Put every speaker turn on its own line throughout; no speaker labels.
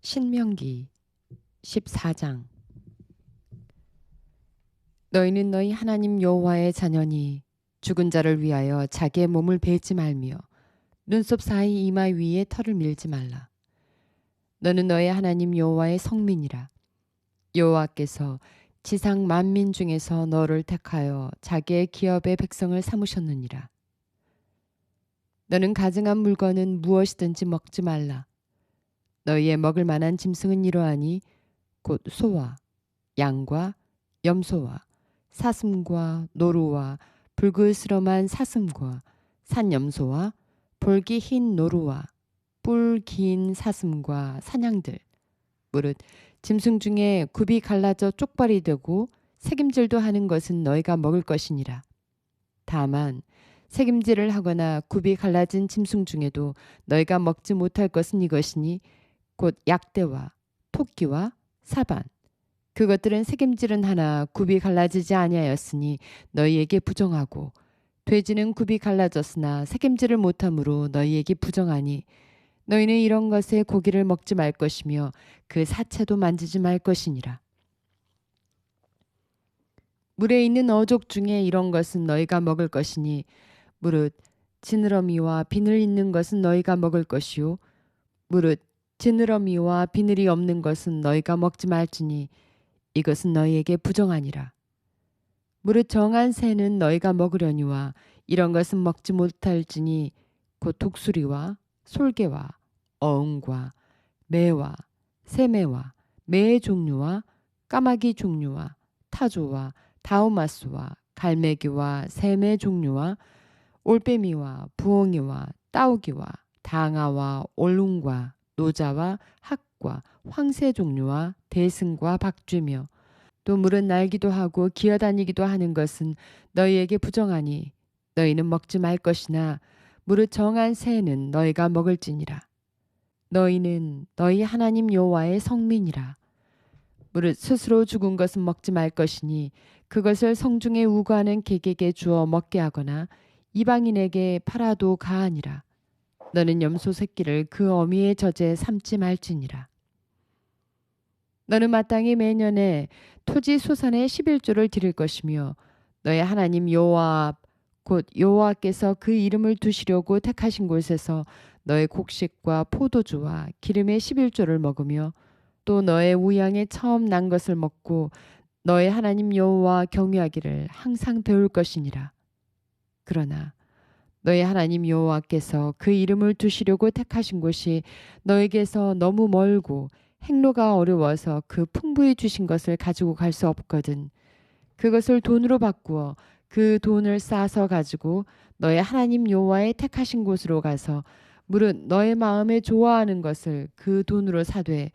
신명기 14장 너희는 너희 하나님 여호와의 자녀니 죽은 자를 위하여 자기의 몸을 베지 말며 눈썹 사이 이마 위에 털을 밀지 말라. 너는 너희 하나님 여호와의 성민이라. 여호와께서 지상 만민 중에서 너를 택하여 자기의 기업의 백성을 삼으셨느니라. 너는 가증한 물건은 무엇이든지 먹지 말라. 너희의 먹을 만한 짐승은 이러하니 곧 소와 양과 염소와 사슴과 노루와 붉으스름한 사슴과 산염소와 볼기 흰 노루와 뿔 긴 사슴과 사냥들. 무릇 짐승 중에 굽이 갈라져 쪽발이 되고 색임질도 하는 것은 너희가 먹을 것이니라. 다만 색임질을 하거나 굽이 갈라진 짐승 중에도 너희가 먹지 못할 것은 이것이니 곧 약대와 토끼와 사반 그것들은 색임질은 하나 굽이 갈라지지 아니하였으니 너희에게 부정하고 돼지는 굽이 갈라졌으나 색임질을 못함으로 너희에게 부정하니 너희는 이런 것에 고기를 먹지 말 것이며 그 사체도 만지지 말 것이니라. 물에 있는 어족 중에 이런 것은 너희가 먹을 것이니 무릇 지느러미와 비늘 있는 것은 너희가 먹을 것이요 무릇 지느러미와 비늘이 없는 것은 너희가 먹지 말지니 이것은 너희에게 부정하니라. 무릇 정한 새는 너희가 먹으려니와 이런 것은 먹지 못할지니 곧 독수리와 솔개와 어흥과 매와 새매와 매의 종류와 까마귀 종류와 타조와 다우마스와 갈매기와 새매 종류와 올빼미와 부엉이와 따우기와 당아와 올룽과 노자와 학과 황새 종류와 대승과 박쥐며 또 물은 날기도 하고 기어다니기도 하는 것은 너희에게 부정하니 너희는 먹지 말 것이나 무릇 정한 새는 너희가 먹을지니라. 너희는 너희 하나님 여호와의 성민이라. 무릇 스스로 죽은 것은 먹지 말 것이니 그것을 성중에 우거하는 객에게 주어 먹게 하거나 이방인에게 팔아도 가하니라 너는 염소 새끼를 그 어미의 젖에 삼지 말지니라. 너는 마땅히 매년에 토지 소산의 11조를 드릴 것이며 너의 하나님 여호와 곧 여호와께서 그 이름을 두시려고 택하신 곳에서 너의 곡식과 포도주와 기름의 11조를 먹으며 또 너의 우양에 처음 난 것을 먹고 너의 하나님 여호와 경유하기를 항상 배울 것이니라. 그러나 너희 하나님 여호와께서 그 이름을 두시려고 택하신 곳이 너에게서 너무 멀고 행로가 어려워서 그 풍부히 주신 것을 가지고 갈 수 없거든. 그것을 돈으로 바꾸어 그 돈을 싸서 가지고 너의 하나님 여호와의 택하신 곳으로 가서 무릇 너의 마음에 좋아하는 것을 그 돈으로 사되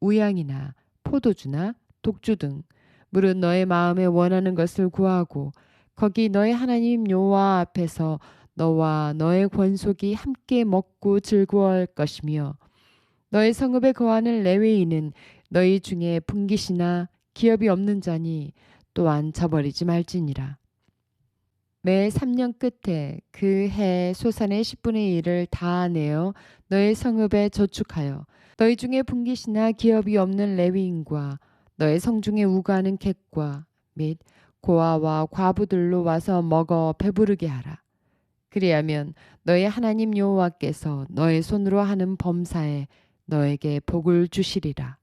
우양이나 포도주나 독주 등 무릇 너의 마음에 원하는 것을 구하고 거기 너의 하나님 여호와 앞에서 너와 너의 권속이 함께 먹고 즐거워할 것이며 너의 성읍에 거하는 레위인은 너희 중에 분깃이나 기업이 없는 자니 또한 저버리지 말지니라. 매 3년 끝에 그 해 소산의 10분의 1을 다 내어 너의 성읍에 저축하여 너희 중에 분깃이나 기업이 없는 레위인과 너의 성중에 우가하는 객과 및 고아와 과부들로 와서 먹어 배부르게 하라. 그리하면 너의 하나님 여호와께서 너의 손으로 하는 범사에 너에게 복을 주시리라.